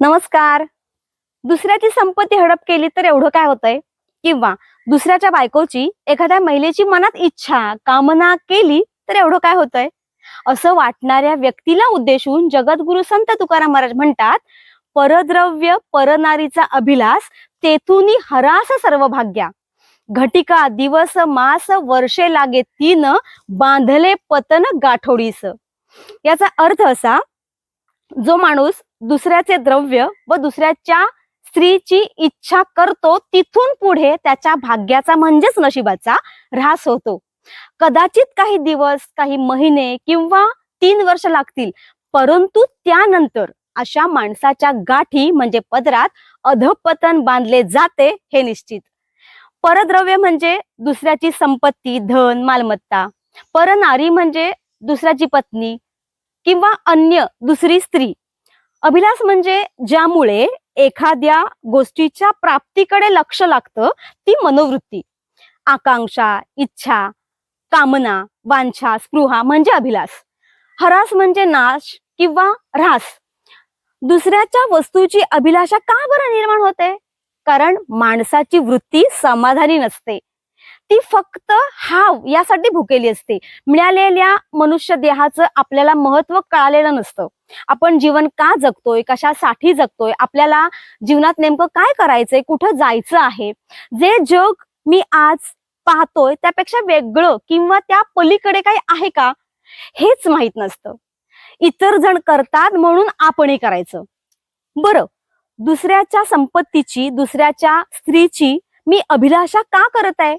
नमस्कार. दुसऱ्याची संपत्ती हडप केली तर एवढं काय होतंय? किंवा दुसऱ्याच्या बायकोची एखाद्या महिलेची मनात इच्छा कामना केली तर एवढं काय होतंय? असं वाटणाऱ्या व्यक्तीला उद्देशून जगद्गुरु संत तुकाराम महाराज म्हणतात परद्रव्य परनारीचा अभिलाष तेथुनी हरास सर्व भाग्या घटिका दिवस मास वर्षे लागे तीन बांधले पतन गाठोडीस. याचा अर्थ असा जो माणूस दुसऱ्याचे द्रव्य व दुसऱ्याच्या स्त्रीची इच्छा करतो तिथून पुढे त्याच्या भाग्याचा म्हणजेच नशिबाचा ऱ्हास होतो. कदाचित काही दिवस काही महिने किंवा तीन वर्ष लागतील परंतु त्यानंतर अशा माणसाच्या गाठी म्हणजे पदरात अधपतन बांधले जाते हे निश्चित. परद्रव्य म्हणजे दुसऱ्याची संपत्ती धन मालमत्ता. परनारी म्हणजे दुसऱ्याची पत्नी किंवा अन्य दुसरी स्त्री. अभिलाष म्हणजे ज्यामुळे एखाद्या गोष्टीच्या प्राप्तीकडे लक्ष लागतं ती मनोवृत्ती. आकांक्षा इच्छा कामना वांछा स्पृहा म्हणजे अभिलाष. हरास म्हणजे नाश किंवा ऱ्हास. दुसऱ्याच्या वस्तूची अभिलाषा का बरं निर्माण होते? कारण माणसाची वृत्ती समाधानी नसते. ती फक्त हाव यासाठी भुकेली असते. मिळालेल्या मनुष्य देहाचं आपल्याला महत्त्व कळालेलं नसतं. आपण जीवन का जगतोय? कशासाठी जगतोय? आपल्याला जीवनात नेमकं काय करायचंय? कुठं जायचं आहे? जे जग मी आज पाहतोय त्यापेक्षा वेगळं किंवा त्या पलीकडे काही आहे का? हेच माहीत नसतं. इतर जण करतात म्हणून आपणही करायचं. बरं दुसऱ्याच्या संपत्तीची दुसऱ्याच्या स्त्रीची मी अभिलाषा का करत आहे?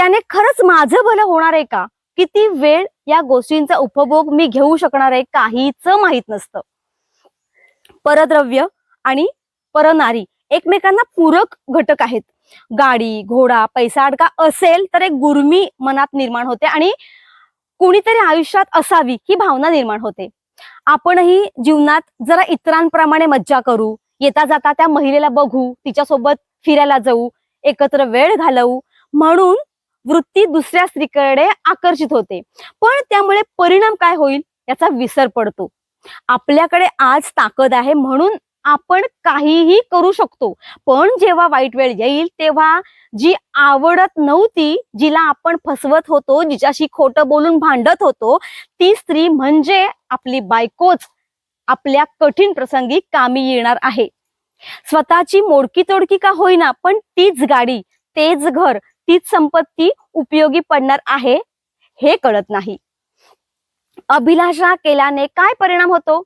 त्याने खरंच माझं भलं होणार आहे का? किती वेळ या गोष्टींचा उपभोग मी घेऊ शकणार आहे काहीच माहीत नसतं. परद्रव्य आणि परनारी एकमेकांना पूरक घटक आहेत. गाडी घोडा पैसा अडका असेल तर एक गुरमी मनात निर्माण होते आणि कुणीतरी आयुष्यात असावी ही भावना निर्माण होते. आपणही जीवनात जरा इतरांप्रमाणे मज्जा करू येता जाता त्या महिलेला बघू तिच्यासोबत फिरायला जाऊ एकत्र वेळ घालवू म्हणून वृत्ती दुसऱ्या स्त्रीकडे आकर्षित होते. पण त्यामुळे परिणाम काय होईल? याचा विसर पडतो. आपल्याकडे आज ताकद आहे म्हणून आपण काहीही करू शकतो. पण जेव्हा वाईट वेळ येईल तेव्हा जी आवडत नव्हती जिला आपण फसवत होतो जिच्याशी खोटं बोलून भांडत होतो ती स्त्री म्हणजे आपली बायकोच. आपल्या कठीण प्रसंगी कामी येणार आहे. स्वतःची मोडकी तोडकी का होईना पण तीच गाडी तेच घर तीच संपत्ती उपयोगी पडणार आहे हे कळत नाही. अभिलाषा केल्याने काय परिणाम होतो?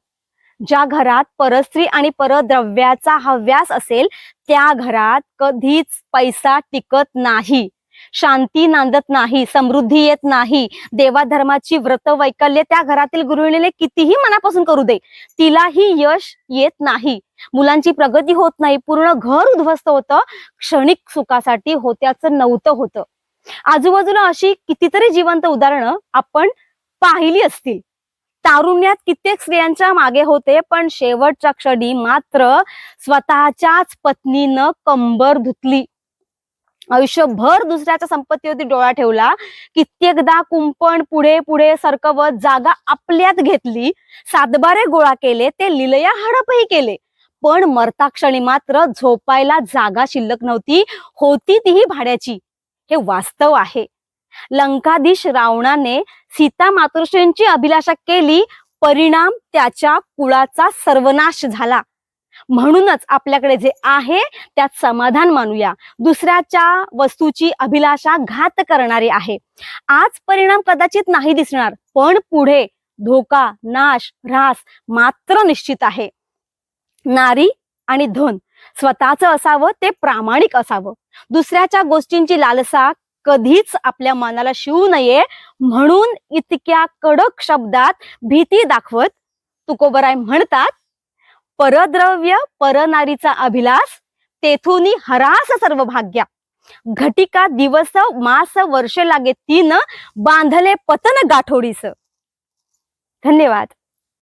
ज्या घरात परस्त्री आणि परद्रव्याचा हव्यास असेल त्या घरात कधीच पैसा टिकत नाही. शांती नांदत नाही समृद्धी येत नाही. देवाधर्माची व्रत वैकल्य त्या घरातील गृहिणीने कितीही मनापासून करू दे तिलाही यश येत नाही. मुलांची प्रगती होत नाही पूर्ण घर उद्ध्वस्त होतं क्षणिक सुखासाठी होत्याचं नव्हतं होतं. आजूबाजूला अशी कितीतरी जिवंत उदाहरणं आपण पाहिली असतील. तारुण्यात कित्येक स्त्रियांच्या मागे होते पण शेवटच्या क्षणी मात्र स्वतःच्याच पत्नीनं कंबर धुतली. आयुष्यभर दुसऱ्याच्या संपत्तीवरती डोळा ठेवला कित्येकदा कुंपण पुढे पुढे सरकवत जागा आपल्यात घेतली सातबारे गोळा केले ते लिलया हडपही केले. पण मरताक्षणी मात्र झोपायला जागा शिल्लक नव्हती होती तीही भाड्याची. हे वास्तव आहे. लंकाधीश रावणाने सीता मातृश्रींची अभिलाषा केली परिणाम त्याच्या कुळाचा सर्वनाश झाला. म्हणूनच आपल्याकडे जे आहे त्यात समाधान मानूया. दुसऱ्याच्या वस्तूची अभिलाषा घात करणारी आहे. आज परिणाम कदाचित नाही दिसणार पण पुढे धोका नाश ऱ्हास मात्र निश्चित आहे. नारी आणि धन स्वतःच असावं ते प्रामाणिक असावं. दुसऱ्याच्या गोष्टींची लालसा कधीच आपल्या मनाला शिवू नये म्हणून इतक्या कडक शब्दात भीती दाखवत तुकोबराय म्हणतात परद्रव्य परनारीचा अभिलाष तेथुनी हरास सर्व भाग्या घटिका दिवस मास वर्ष लागे तीन बांधले पतन गाठोडीस. धन्यवाद.